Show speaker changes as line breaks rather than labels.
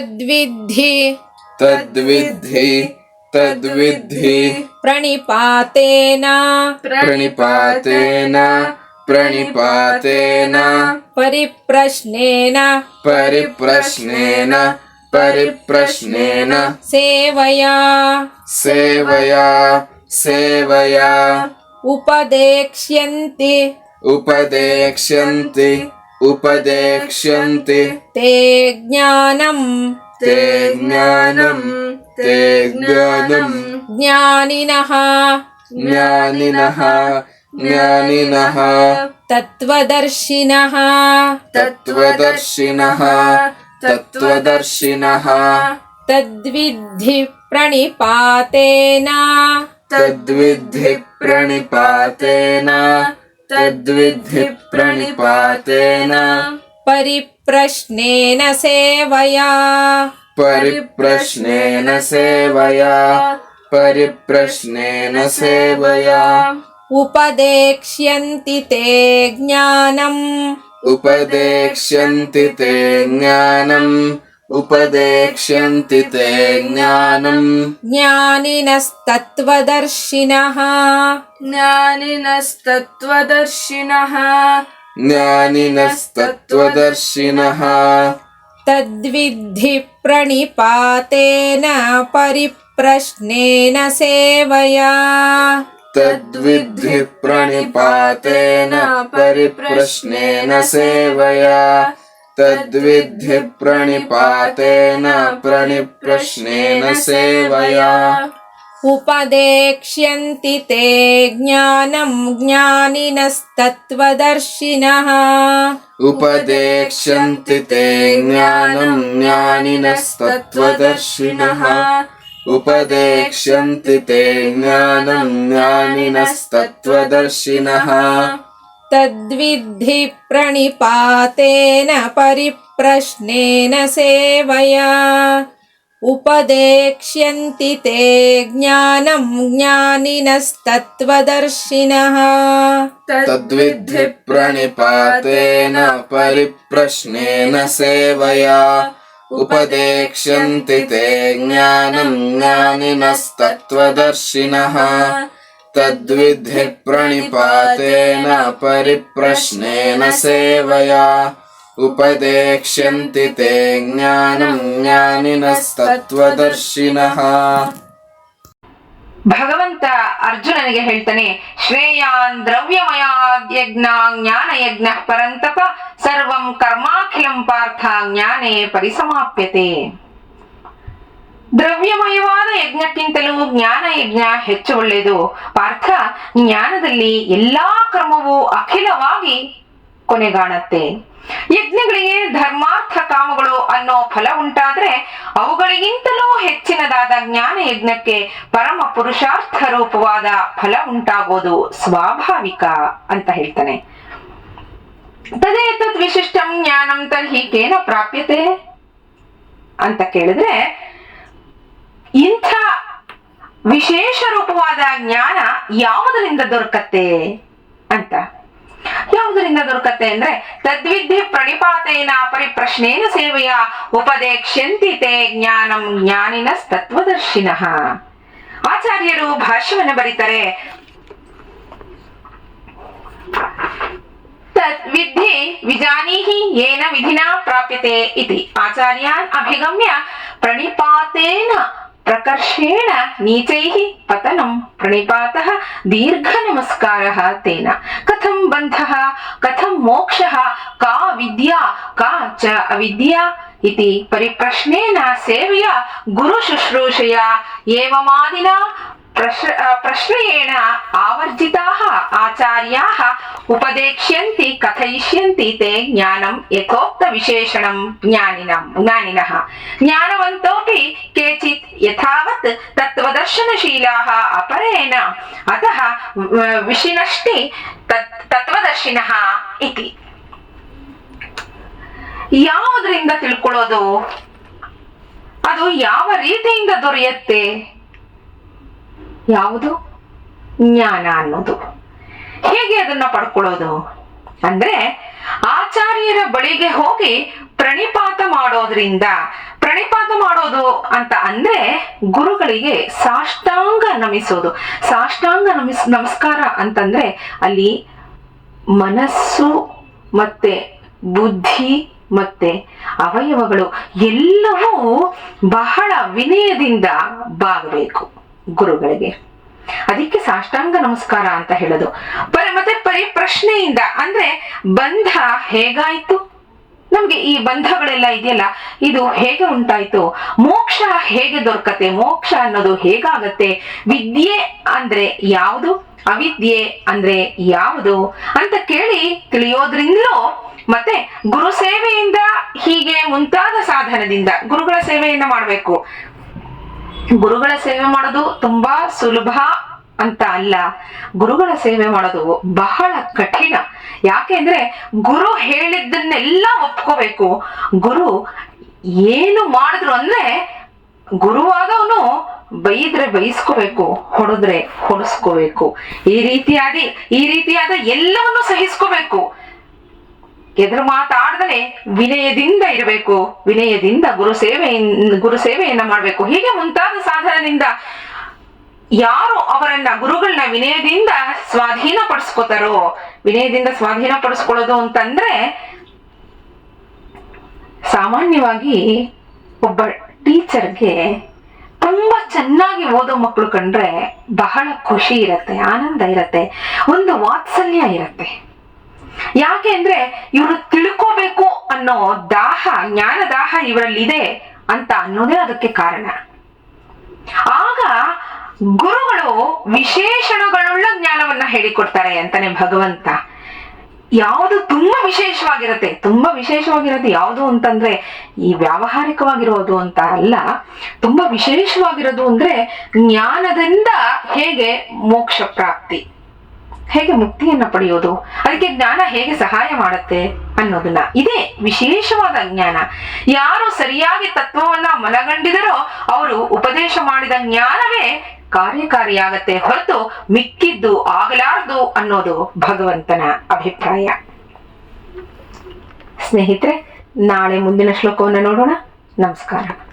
तद्विद्धि।
तद्विद्धि तद्विद्धि।
प्रणिपातेन।
प्रणिपातेन प्रणिपातेन।
परिप्रश्नेन।
परिप्रश्नेन परिप्रश्नेन।
सेवया।
सेवया सेवया।
उपदेक्ष्यन्ति।
उपदेक्ष्यन्ति। उपदेक्ष्यन्ते।
ते ज्ञानम्।
ते ज्ञानम्। ते ज्ञानम्।
ज्ञानिनः।
ज्ञानिनः। ज्ञानिनः।
तत्त्वदर्शिनः।
तत्त्वदर्शिनः। तत्त्वदर्शिनः।
तद्विद्धि प्रणिपातेन।
तद्विद्धि प्रणिपातेन। तद्विद्धि प्रणिपातेन
परिप्रश्नेन सेवया।
परिप्रश्नेन सेवया। परिप्रश्नेन सेवया।
उपदेक्ष्यन्ति ते ज्ञानम्।
उपदेक्ष्यन्ति ते ज्ञानम् उपदेक्ष्यन्ति ते ज्ञानम्।
ज्ञानिनस्तत्त्वदर्शिनः।
ज्ञानिनस्तत्त्वदर्शिनः।
ज्ञानिनस्तत्त्वदर्शिनः।
तद्विद्धि प्रणिपातेन परिप्रश्नेन सेवया।
तद्विद्धि प्रणिपातेन परिप्रश्नेन सेवया तद्विद्धि प्रणिपातेन प्रणिप्रश्नेन सेवया।
उपदेक्ष्यन्ति ते ज्ञानं ज्ञानिनस्तत्त्वदर्शिनः।
उपदेक्ष्यन्ति ते ज्ञानम् ज्ञानिनस्तत्त्वदर्शिनः। उपदेक्ष्यन्ति ते ज्ञानम् ज्ञानिनस्तत्त्वदर्शिनः
तद्विद्धि प्रणिपातेन परिप्रश्नेन सेवया। उपदेक्ष्यन्ति ते ज्ञानं ज्ञानिनस्तत्त्वदर्शिनः।
तद्विद्धि प्रणिपातेन परिप्रश्नेन सेवया। उपदेक्ष्यन्ति ते ज्ञानम् ज्ञानिनस्तत्त्वदर्शिनः तद्विद्धि प्रणिपातेन परिप्रश्नेन सेवया उपदेक्ष्यन्ति ते ज्ञानम् ज्ञानिनस्तत्त्वदर्शिनः
ಭಗವಂತ ಅರ್ಜುನನಿಗೆ ಹೇಳ್ತಾನೆ ಶ್ರೇಯಾನ್ ದ್ರವ್ಯಮಯಾದ್ ಯಜ್ಞ ಜ್ಞಾನ ಯಜ್ಞ ಪರಂತಪ ಸರ್ವಂ ಕರ್ಮಾಖಿಲಂ ಪಾರ್ಥ ಜ್ಞಾನೇ ಪರಿಸಮಾಪ್ಯತೆ ದ್ರವ್ಯಮಯವಾದ ಯಜ್ಞಕ್ಕಿಂತಲೂ ಜ್ಞಾನ ಯಜ್ಞ ಹೆಚ್ಚು ಒಳ್ಳೆಯದು. ಪಾರ್ಥ, ಜ್ಞಾನದಲ್ಲಿ ಎಲ್ಲಾ ಕ್ರಮವೂ ಅಖಿಲವಾಗಿ ಕೊನೆಗಾಣತ್ತೆ. ಯಜ್ಞಗಳಿಗೆ ಧರ್ಮಾರ್ಥ ಕಾಮಗಳು ಅನ್ನೋ ಫಲ ಉಂಟಾದ್ರೆ ಅವುಗಳಿಗಿಂತಲೂ ಹೆಚ್ಚಿನದಾದ ಜ್ಞಾನ ಯಜ್ಞಕ್ಕೆ ಪರಮ ಪುರುಷಾರ್ಥ ರೂಪವಾದ ಫಲ ಉಂಟಾಗೋದು ಸ್ವಾಭಾವಿಕ ಅಂತ ಹೇಳ್ತಾನೆ. ತದೇತದ್ ವಿಶಿಷ್ಟಂ ಜ್ಞಾನಂ ತರ್ಹಿ ಕೇನ ಪ್ರಾಪ್ಯತೆ? ಅಂತ ಕೇಳಿದ್ರೆ ಇಂಥ ವಿಶೇಷ ರೂಪವಾದ ಜ್ಞಾನ ಯಾವುದರಿಂದ ದೊರಕತ್ತೆ ಅಂತ? ಯಾವುದರಿಂದ ದೊರಕತ್ತೆ ಅಂದ್ರೆ ತದ್ವಿದ್ಯೆ ಪ್ರಣಿಪಾತೇನ ಪರಿಪ್ರಶ್ನೇನ ಸೇವೆಯ ಉಪದೇಕ್ಷಂತಿತೆ ಜ್ಞಾನಂ ಜ್ಞಾನಿನ ತತ್ವದರ್ಶಿನ ಆಚಾರ್ಯರು ಭಾಷ್ಯವನ್ನು ಬರೀತಾರೆ, ತದ್ವಿದ್ಯೆ ವಿಜಾನೀಹಿ ಏನ ವಿಧಿನಾ ಪ್ರಾಪ್ಯತೆ ಇತಿ. ಆಚಾರ್ಯಾನ್ ಅಭಿಗಮ್ಯ ಪ್ರಣಿಪಾತೇನ ಪ್ರಕರ್ಷೇಣ ನೀಚೈ ಪತನಂ ಪ್ರಣಿಪಾತ ದೀರ್ಘ ನಮಸ್ಕಾರ ತೇನ ಕಥಂ ಬಂಧ ಕಥಂ ಮೋಕ್ಷ ಕಾ ವಿದ್ಯಾ ಕಾ ಚ ಅವಿದ್ಯಾ ಇತಿ ಪರಿಪ್ರಶ್ನೇನ ಸೇವೆಯ ಗುರು ಶುಶ್ರೂಷೆಯ ಏವಮಾದಿನ ಪ್ರಶ್ನ ಪ್ರಶ್ರಯೇಣ ಆವರ್ಜಿತಾ, ಆಚಾರ್ಯಾ, ಉಪದೇಕ್ಷ್ಯಂತಿ, ಕಥಯಿಷ್ಯಂತಿ ತೇ ಜ್ಞಾನಂ ಯಥೋಕ್ತ ವಿಶೇಷಣಂ ಜ್ಞಾನಿನಂ, ಜ್ಞಾನಿನಃ. ಜ್ಞಾನವಂತೋಪಿ ಕೇಚಿತ್ ಯಥಾವತ್ ತತ್ವದರ್ಶನಶೀಲಾः ಅಪರೇಣ. ಅತಃ ವಿಷಿನಷ್ಟಿ ತತ್ ತತ್ವದರ್ಶಿನಃ ಇತಿ. ಯಾವುದರಿಂದ ತಿಳ್ಕೊಳ್ಳೋದು? ಅದು ಯಾವ ರೀತಿಯಿಂದ ದೊರೆಯುತ್ತೆ? ಯಾವುದು? ಜ್ಞಾನ ಅನ್ನೋದು. ಹೇಗೆ ಅದನ್ನ ಪಡ್ಕೊಳ್ಳೋದು? ಅಂದ್ರೆ ಆಚಾರ್ಯರ ಬಳಿಗೆ ಹೋಗಿ ಪ್ರಣಿಪಾತ ಮಾಡೋದ್ರಿಂದ, ಪ್ರಣಿಪಾತ ಮಾಡೋದು ಅಂತ ಅಂದ್ರೆ ಗುರುಗಳಿಗೆ ಸಾಷ್ಟಾಂಗ ನಮಿಸೋದು. ಸಾಷ್ಟಾಂಗ ನಮಿಸ್, ನಮಸ್ಕಾರ ಅಂತಂದ್ರೆ ಅಲ್ಲಿ ಮನಸ್ಸು ಮತ್ತೆ ಬುದ್ಧಿ ಮತ್ತೆ ಅವಯವಗಳು ಎಲ್ಲವೂ ಬಹಳ ವಿನಯದಿಂದ ಬಾಗಬೇಕು. ಗುರುಗಳಿಗೆ. ಅದಕ್ಕೆ ಸಾಷ್ಟಾಂಗ ನಮಸ್ಕಾರ ಅಂತ ಹೇಳೋದು. ಪರ ಮತ್ತೆ ಪರಿ ಪ್ರಶ್ನೆಯಿಂದ, ಅಂದ್ರೆ ಬಂಧ ಹೇಗಾಯ್ತು? ನಮ್ಗೆ ಈ ಬಂಧಗಳೆಲ್ಲ ಇದೆಯಲ್ಲ, ಇದು ಹೇಗೆ ಉಂಟಾಯ್ತು? ಮೋಕ್ಷ ಹೇಗೆ ದೊರಕತೆ ಮೋಕ್ಷ ಅನ್ನೋದು ಹೇಗಾಗತ್ತೆ? ವಿದ್ಯೆ ಅಂದ್ರೆ ಯಾವುದು? ಅವಿದ್ಯೆ ಅಂದ್ರೆ ಯಾವುದು? ಅಂತ ಕೇಳಿ ತಿಳಿಯೋದ್ರಿಂದಲೂ ಮತ್ತೆ ಗುರು ಸೇವೆಯಿಂದ ಹೀಗೆ ಮುಂತಾದ ಸಾಧನದಿಂದ, ಗುರುಗಳ ಸೇವೆಯನ್ನ ಮಾಡಬೇಕು. ಗುರುಗಳ ಸೇವೆ ಮಾಡೋದು ತುಂಬಾ ಸುಲಭ ಅಂತ ಅಲ್ಲ. ಗುರುಗಳ ಸೇವೆ ಮಾಡೋದು ಬಹಳ ಕಠಿಣ. ಯಾಕೆಂದ್ರೆ ಗುರು ಹೇಳಿದ್ದನ್ನೆಲ್ಲ ಒಪ್ಕೋಬೇಕು. ಗುರು ಏನು ಮಾಡಿದ್ರು ಅಂದ್ರೆ ಗುರುವಾದವನು ಬೈದ್ರೆ ಬೈಸ್ಕೋಬೇಕು, ಹೊಡೆದ್ರೆ ಹೊಡೆಸ್ಕೋಬೇಕು. ಈ ರೀತಿಯಾದಿ ಈ ರೀತಿಯಾದ ಎಲ್ಲವನ್ನು ಸಹಿಸ್ಕೋಬೇಕು. ಎದುರು ಮಾತಾಡದಲೆ ವಿನಯದಿಂದ ಇರಬೇಕು, ವಿನಯದಿಂದ ಗುರು ಸೇವೆ ಗುರು ಸೇವೆಯನ್ನ ಮಾಡಬೇಕು. ಹೀಗೆ ಮುಂತಾದ ಸಾಧನದಿಂದ ಯಾರು ಅವರನ್ನ ಗುರುಗಳನ್ನ ವಿನಯದಿಂದ ಸ್ವಾಧೀನ ಪಡಿಸ್ಕೋತಾರೋ ವಿನಯದಿಂದ ಸ್ವಾಧೀನ ಪಡಿಸ್ಕೊಳ್ಳೋದು ಅಂತಂದ್ರೆ ಸಾಮಾನ್ಯವಾಗಿ ಒಬ್ಬ ಟೀಚರ್ಗೆ ತುಂಬಾ ಚೆನ್ನಾಗಿ ಓದೋ ಮಕ್ಕಳು ಕಂಡ್ರೆ ಬಹಳ ಖುಷಿ ಇರತ್ತೆ, ಆನಂದ ಇರತ್ತೆ, ಒಂದು ವಾತ್ಸಲ್ಯ ಇರತ್ತೆ. ಯಾಕೆ ಅಂದ್ರೆ ಇವರು ತಿಳ್ಕೋಬೇಕು ಅನ್ನೋ ದಾಹ, ಜ್ಞಾನ ದಾಹ ಇವರಲ್ಲಿದೆ ಅಂತ ಅನ್ನೋದೇ ಅದಕ್ಕೆ ಕಾರಣ. ಆಗ ಗುರುಗಳು ವಿಶೇಷಣಗಳುಳ್ಳ ಜ್ಞಾನವನ್ನ ಹೇಳಿಕೊಡ್ತಾರೆ ಅಂತಾನೆ ಭಗವಂತ. ಯಾವುದು ತುಂಬಾ ವಿಶೇಷವಾಗಿರುತ್ತೆ, ತುಂಬಾ ವಿಶೇಷವಾಗಿರೋದು ಯಾವುದು ಅಂತಂದ್ರೆ ಈ ವ್ಯಾವಹಾರಿಕವಾಗಿರೋದು ಅಂತ ಅಲ್ಲ, ತುಂಬಾ ವಿಶೇಷವಾಗಿರೋದು ಅಂದ್ರೆ ಜ್ಞಾನದಿಂದ ಹೇಗೆ ಮೋಕ್ಷ ಪ್ರಾಪ್ತಿ. ಹೇಗೆ ಮುಕ್ತಿಯನ್ನ ಪಡೆಯೋದು? ಅದಕ್ಕೆ ಜ್ಞಾನ ಹೇಗೆ ಸಹಾಯ ಮಾಡುತ್ತೆ ಅನ್ನೋದನ್ನ. ಇದೇ ವಿಶೇಷವಾದ ಜ್ಞಾನ. ಯಾರು ಸರಿಯಾಗಿ ತತ್ವವನ್ನ ಮನಗಂಡಿದರೋ ಅವರು ಉಪದೇಶ ಮಾಡಿದ ಜ್ಞಾನವೇ ಕಾರ್ಯಕಾರಿಯಾಗತ್ತೆ ಹೊರತು ಮಿಕ್ಕಿದ್ದು ಆಗಲಾರದು ಅನ್ನೋದು ಭಗವಂತನ ಅಭಿಪ್ರಾಯ. ಸ್ನೇಹಿತರೆ, ನಾಳೆ ಮುಂದಿನ ಶ್ಲೋಕವನ್ನು ನೋಡೋಣ. ನಮಸ್ಕಾರ.